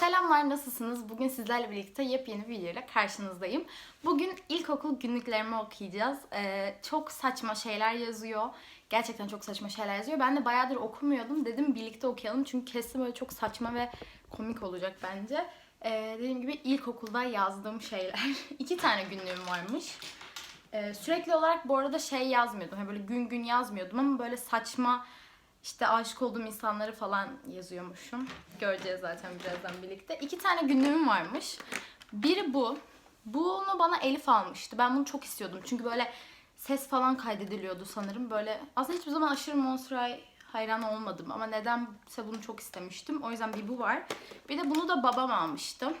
Selamlar nasılsınız? Bugün sizlerle birlikte yepyeni bir videoyla karşınızdayım. Bugün ilkokul günlüklerimi okuyacağız. Ee, çok saçma şeyler yazıyor. Gerçekten çok saçma şeyler yazıyor. Ben de bayağıdır okumuyordum. Dedim birlikte okuyalım. Çünkü kesin böyle çok saçma ve komik olacak bence. Ee, dediğim gibi ilkokulda yazdığım şeyler. İki tane günlüğüm varmış. Ee, sürekli olarak bu arada şey yazmıyordum. Hani böyle gün gün yazmıyordum ama böyle saçma işte aşık olduğum insanları falan yazıyormuşum. Göreceğiz zaten birazdan birlikte. İki tane günlüğüm varmış. Biri bu. Bunu bana Elif almıştı. Ben bunu çok istiyordum. Çünkü böyle ses falan kaydediliyordu sanırım. Böyle aslında hiçbir zaman aşırı Monster hayran olmadım ama nedense bunu çok istemiştim. O yüzden bir bu var. Bir de bunu da babam almıştı.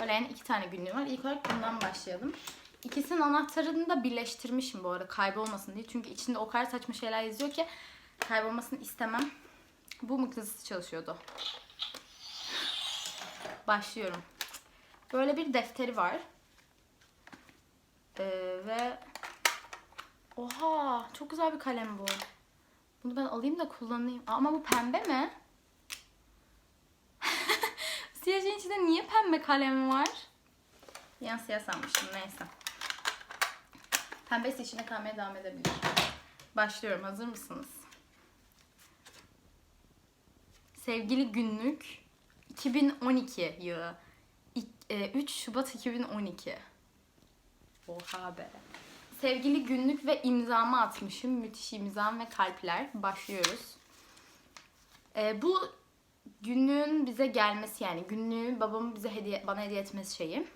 Böyle yani iki tane günlüğüm var. İlk olarak bundan başlayalım. İkisinin anahtarını da birleştirmişim bu arada kaybolmasın diye. Çünkü içinde o kadar saçma şeyler yazıyor ki kaybolmasını istemem. Bu mıknatıs çalışıyordu. Başlıyorum. Böyle bir defteri var. Ee, ve Oha çok güzel bir kalem bu. Bunu ben alayım da kullanayım. Ama bu pembe mi? Siyah şeyin içinde niye pembe kalem var? Yan siyah sanmıştım neyse. Pembesi içine kalmaya devam edebilir. Başlıyorum. Hazır mısınız? Sevgili günlük 2012 yılı. İk- e, 3 Şubat 2012. Oha be. Sevgili günlük ve imzamı atmışım. Müthiş imzam ve kalpler. Başlıyoruz. E, bu günlüğün bize gelmesi yani günlüğü babamın bize hediye bana hediye etmesi şeyi.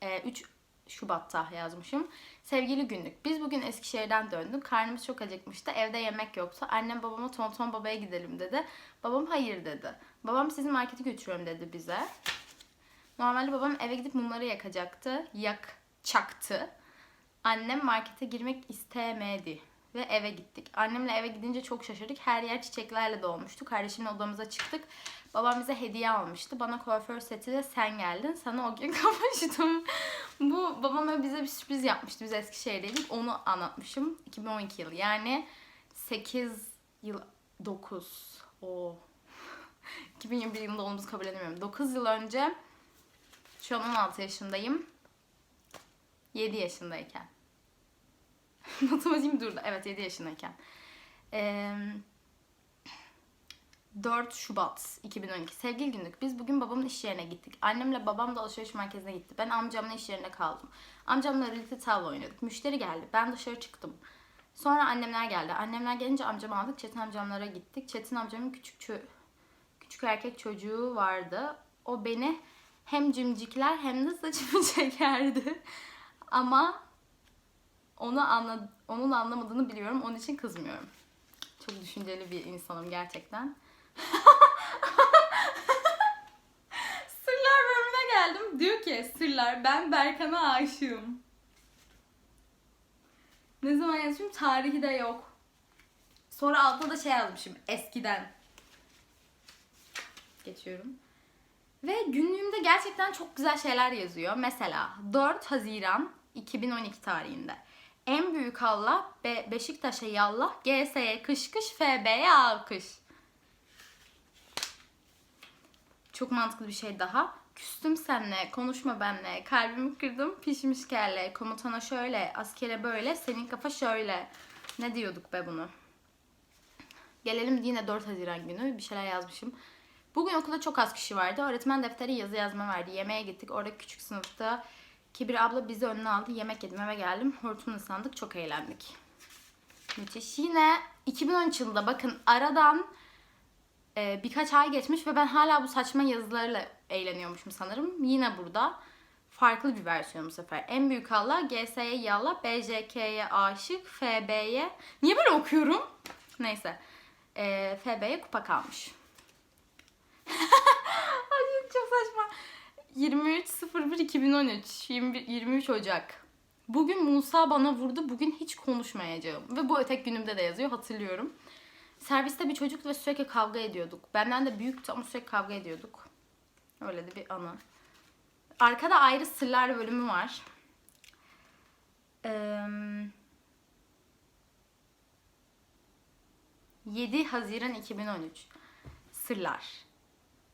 E, 3 Şubat'ta yazmışım. Sevgili günlük. Biz bugün Eskişehir'den döndük. Karnımız çok acıkmıştı. Evde yemek yoktu. Annem babama tonton babaya gidelim dedi. Babam hayır dedi. Babam sizi markete götürüyorum dedi bize. Normalde babam eve gidip mumları yakacaktı. Yakacaktı. Annem markete girmek istemedi. Ve eve gittik. Annemle eve gidince çok şaşırdık. Her yer çiçeklerle dolmuştu. Kardeşimle odamıza çıktık. Babam bize hediye almıştı. Bana kuaför seti de sen geldin. Sana o gün kavuştum. Bu babam bize bir sürpriz yapmıştı. Biz Eskişehir'deydik. Onu anlatmışım. 2012 yılı. Yani 8 yıl 9 o 2021 yılında olduğumuzu kabul edemiyorum. 9 yıl önce şu an 16 yaşındayım. 7 yaşındayken. Matematiğim durdu. Evet 7 yaşındayken. Eee 4 Şubat 2012 sevgili günlük biz bugün babamın iş yerine gittik. Annemle babam da alışveriş merkezine gitti. Ben amcamla iş yerine kaldım. Amcamla birlikte tavla oynadık. Müşteri geldi. Ben dışarı çıktım. Sonra annemler geldi. Annemler gelince amcamı aldık. Çetin amcamlara gittik. Çetin amcamın küçük çö- küçük erkek çocuğu vardı. O beni hem cimcikler hem de saçımı çekerdi. Ama onu anla onun anlamadığını biliyorum. Onun için kızmıyorum. Çok düşünceli bir insanım gerçekten. Sırlar bölümüne geldim. Diyor ki Sırlar ben Berkan'a aşığım. Ne zaman yazmışım? Tarihi de yok. Sonra altta da şey yazmışım. Eskiden. Geçiyorum. Ve günlüğümde gerçekten çok güzel şeyler yazıyor. Mesela 4 Haziran 2012 tarihinde. En büyük Allah Be Beşiktaş'a yallah, GS'ye kış kış, FB'ye alkış. Çok mantıklı bir şey daha. Küstüm senle, konuşma benle, kalbimi kırdım, pişmiş kelle, komutana şöyle, askere böyle, senin kafa şöyle. Ne diyorduk be bunu? Gelelim yine 4 Haziran günü bir şeyler yazmışım. Bugün okulda çok az kişi vardı. Öğretmen defteri yazı yazma verdi. Yemeğe gittik. Orada küçük sınıfta Kibir abla bizi önüne aldı. Yemek yedim eve geldim. Hortumla ıslandık. Çok eğlendik. Müthiş. Yine 2013 yılında bakın aradan e, birkaç ay geçmiş ve ben hala bu saçma yazılarla eğleniyormuşum sanırım. Yine burada farklı bir versiyon bu sefer. En büyük Allah, GS'ye yallah, BJK'ye aşık, FB'ye... Niye böyle okuyorum? Neyse. E, FB'ye kupa kalmış. Ay çok saçma. 23.01.2013 21 23 Ocak. Bugün Musa bana vurdu. Bugün hiç konuşmayacağım. Ve bu ötek günümde de yazıyor. Hatırlıyorum. Serviste bir çocuk ve sürekli kavga ediyorduk. Benden de büyüktü ama sürekli kavga ediyorduk. Öyle de bir anı. Arkada ayrı sırlar bölümü var. Ee, 7 Haziran 2013. Sırlar.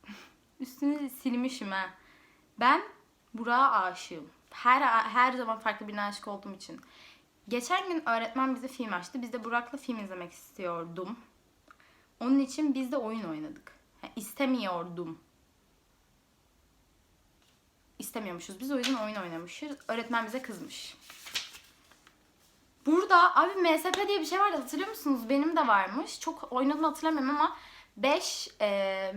Üstünü silmişim ha. Ben Burak'a aşığım. Her her zaman farklı birine aşık olduğum için. Geçen gün öğretmen bize film açtı. Biz de Burak'la film izlemek istiyordum. Onun için biz de oyun oynadık. Ha, istemiyordum. İstemiyormuşuz. Biz o yüzden oyun oynamışız. Öğretmen bize kızmış. Burada abi MSP diye bir şey vardı hatırlıyor musunuz? Benim de varmış. Çok oynadım hatırlamıyorum ama 5 eee,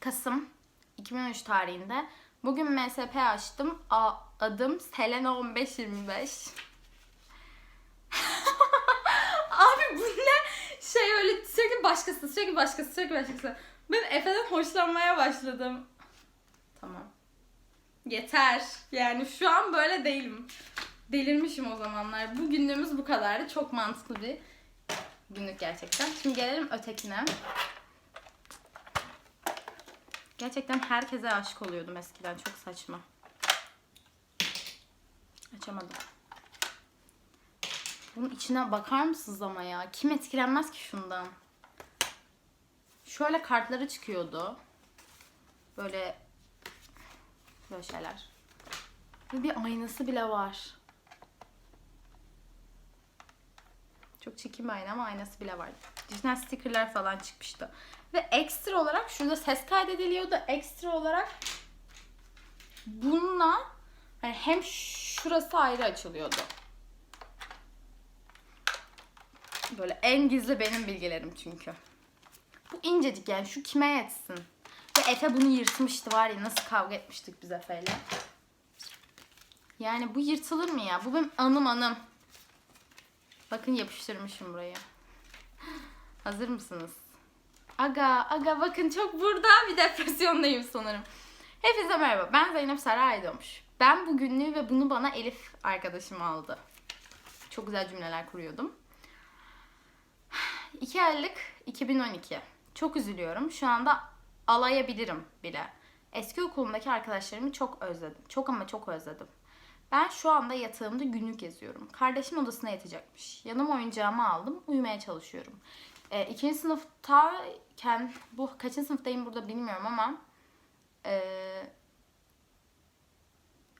Kasım 2013 tarihinde bugün MSP açtım. A- adım Selena 1525. Abi bu ne? Şey öyle sürekli başkası, sürekli başkası, sürekli başkası. Ben Efe'den hoşlanmaya başladım. Tamam. Yeter. Yani şu an böyle değilim. Delirmişim o zamanlar. Bu günlüğümüz bu kadardı. Çok mantıklı bir günlük gerçekten. Şimdi gelelim ötekine. Gerçekten herkese aşık oluyordum eskiden. Çok saçma. Açamadım. Bunun içine bakar mısınız ama ya? Kim etkilenmez ki şundan? Şöyle kartları çıkıyordu. Böyle böyle şeyler. Ve bir aynası bile var. Çok çirkin bir ayna ama aynası bile var. Dijital stickerlar falan çıkmıştı. Ve ekstra olarak şurada ses kaydediliyordu. Ekstra olarak bununla hani hem şurası ayrı açılıyordu. Böyle en gizli benim bilgilerim çünkü. Bu incecik yani şu kime yetsin? Ve Efe bunu yırtmıştı var ya nasıl kavga etmiştik biz Efe'yle. Yani bu yırtılır mı ya? Bu benim anım anım. Bakın yapıştırmışım buraya. Hazır mısınız? Aga, aga bakın çok burada bir depresyondayım sanırım. Hepinize merhaba. Ben Zeynep Sara Aydoğmuş. Ben bu günlüğü ve bunu bana Elif arkadaşım aldı. Çok güzel cümleler kuruyordum. 2 aylık 2012. Çok üzülüyorum. Şu anda alayabilirim bile. Eski okulumdaki arkadaşlarımı çok özledim. Çok ama çok özledim. Ben şu anda yatağımda günlük yazıyorum. Kardeşim odasına yatacakmış. Yanıma oyuncağımı aldım. Uyumaya çalışıyorum. E, ikinci sınıftayken, bu kaçıncı sınıftayım burada bilmiyorum ama e,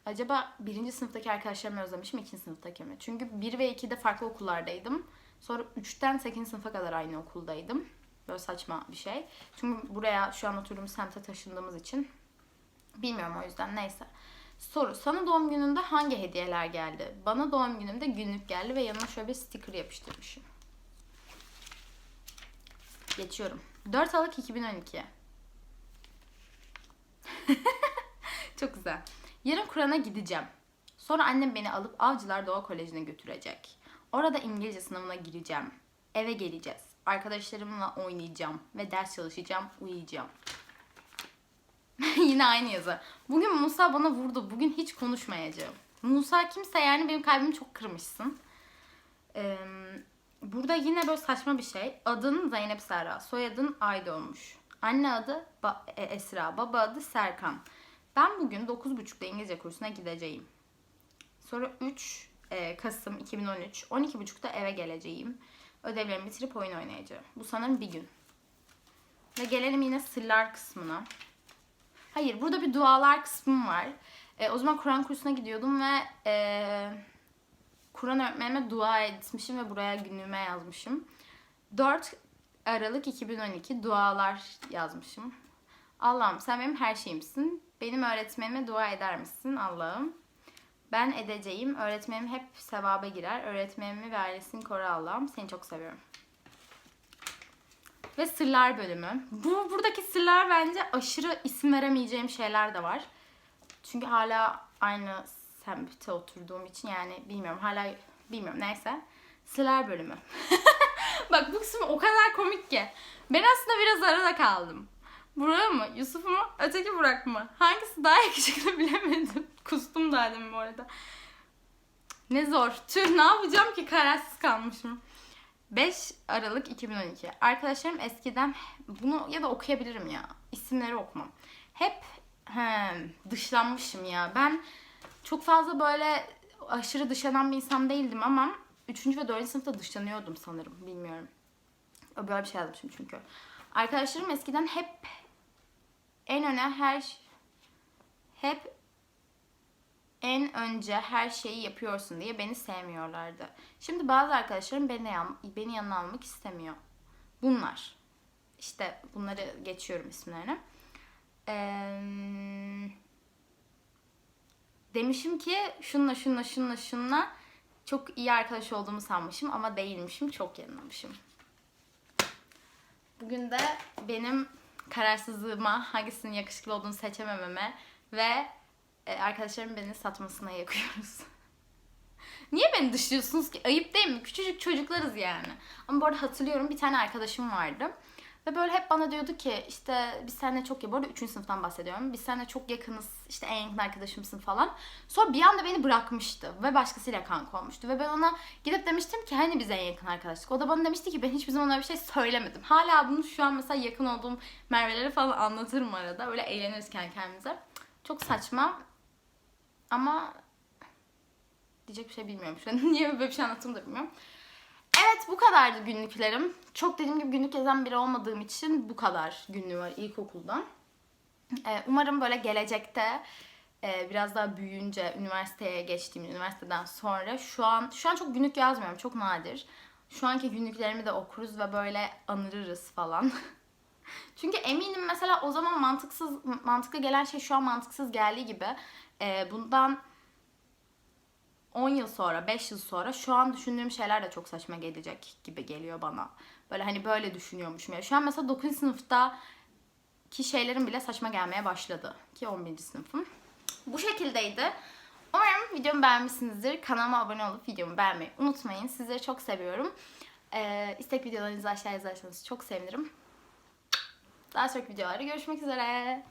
acaba birinci sınıftaki arkadaşlarımı özlemişim ikinci sınıftaki mi? Çünkü 1 ve 2'de farklı okullardaydım. Sonra 3'ten 8. sınıfa kadar aynı okuldaydım. Böyle saçma bir şey. Çünkü buraya şu an oturduğum semte taşındığımız için bilmiyorum o yüzden neyse. Soru. Sana doğum gününde hangi hediyeler geldi? Bana doğum günümde günlük geldi ve yanına şöyle bir sticker yapıştırmışım. Geçiyorum. 4 Aralık 2012. Çok güzel. Yarın Kur'an'a gideceğim. Sonra annem beni alıp Avcılar Doğa Koleji'ne götürecek. Orada İngilizce sınavına gireceğim. Eve geleceğiz. Arkadaşlarımla oynayacağım ve ders çalışacağım, uyuyacağım. Yine aynı yazı. Bugün Musa bana vurdu. Bugün hiç konuşmayacağım. Musa kimse yani benim kalbimi çok kırmışsın. Ee, burada yine böyle saçma bir şey. Adın Zeynep Serra. Soyadın Ayda olmuş. Anne adı ba- e, Esra. Baba adı Serkan. Ben bugün 9.30'da İngilizce kursuna gideceğim. Sonra 3 e, Kasım 2013. 12.30'da eve geleceğim. Ödevlerimi bitirip oyun oynayacağım. Bu sanırım bir gün. Ve gelelim yine sırlar kısmına. Hayır burada bir dualar kısmım var. E, o zaman Kur'an kursuna gidiyordum ve e, Kur'an öğretmenime dua etmişim ve buraya günlüğüme yazmışım. 4 Aralık 2012 dualar yazmışım. Allah'ım sen benim her şeyimsin. Benim öğretmenime dua eder misin Allah'ım? Ben edeceğim. Öğretmenim hep sevaba girer. Öğretmenimi ve ailesini koru Allah'ım. Seni çok seviyorum. Ve sırlar bölümü. Bu buradaki sırlar bence aşırı isim veremeyeceğim şeyler de var. Çünkü hala aynı semtte oturduğum için yani bilmiyorum hala bilmiyorum neyse. Sırlar bölümü. Bak bu kısmı o kadar komik ki. Ben aslında biraz arada kaldım. Burak mı? Yusuf mu? Öteki Burak mı? Hangisi daha yakışıklı bilemedim. Kustum da dedim bu arada. Ne zor. Tüh ne yapacağım ki kararsız kalmışım. 5 Aralık 2012. Arkadaşlarım eskiden bunu ya da okuyabilirim ya. İsimleri okumam. Hep he, dışlanmışım ya. Ben çok fazla böyle aşırı dışlanan bir insan değildim ama 3. ve 4. sınıfta dışlanıyordum sanırım. Bilmiyorum. Böyle bir şey yazmışım çünkü. Arkadaşlarım eskiden hep en öne her hep en önce her şeyi yapıyorsun diye beni sevmiyorlardı. Şimdi bazı arkadaşlarım beni beni yanına almak istemiyor. Bunlar. İşte bunları geçiyorum isimlerini. Eee demişim ki şunla şunla şunla şunla çok iyi arkadaş olduğumu sanmışım ama değilmişim. Çok yanılmışım. Bugün de benim kararsızlığıma hangisinin yakışıklı olduğunu seçemememe ve e, arkadaşlarım beni satmasına yakıyoruz. Niye beni dışlıyorsunuz ki? Ayıp değil mi? Küçücük çocuklarız yani. Ama bu arada hatırlıyorum bir tane arkadaşım vardı. Ve böyle hep bana diyordu ki işte biz seninle çok ya bu arada 3. sınıftan bahsediyorum. Biz seninle çok yakınız işte en yakın arkadaşımsın falan. Sonra bir anda beni bırakmıştı ve başkasıyla kanka olmuştu. Ve ben ona gidip demiştim ki hani biz en yakın arkadaşlık. O da bana demişti ki ben hiçbir zaman öyle bir şey söylemedim. Hala bunu şu an mesela yakın olduğum Merve'lere falan anlatırım arada. Öyle eğleniriz kendi kendimize. Çok saçma ama diyecek bir şey bilmiyorum şu an. Niye böyle bir şey anlattığımı da bilmiyorum. Evet bu kadardı günlüklerim. Çok dediğim gibi günlük yazan biri olmadığım için bu kadar günlüğü var ilkokuldan. Ee, umarım böyle gelecekte e, biraz daha büyüyünce üniversiteye geçtiğim üniversiteden sonra şu an şu an çok günlük yazmıyorum çok nadir. Şu anki günlüklerimi de okuruz ve böyle anırırız falan. Çünkü eminim mesela o zaman mantıksız mantıklı gelen şey şu an mantıksız geldiği gibi e, bundan 10 yıl sonra, 5 yıl sonra şu an düşündüğüm şeyler de çok saçma gelecek gibi geliyor bana. Böyle hani böyle düşünüyormuşum ya. Şu an mesela 9. sınıfta ki şeylerin bile saçma gelmeye başladı. Ki 11. sınıfım. Bu şekildeydi. Umarım videomu beğenmişsinizdir. Kanalıma abone olup videomu beğenmeyi unutmayın. Sizleri çok seviyorum. Ee, istek videolarınızı aşağıya yazarsanız çok sevinirim. Daha sonraki videolarda görüşmek üzere.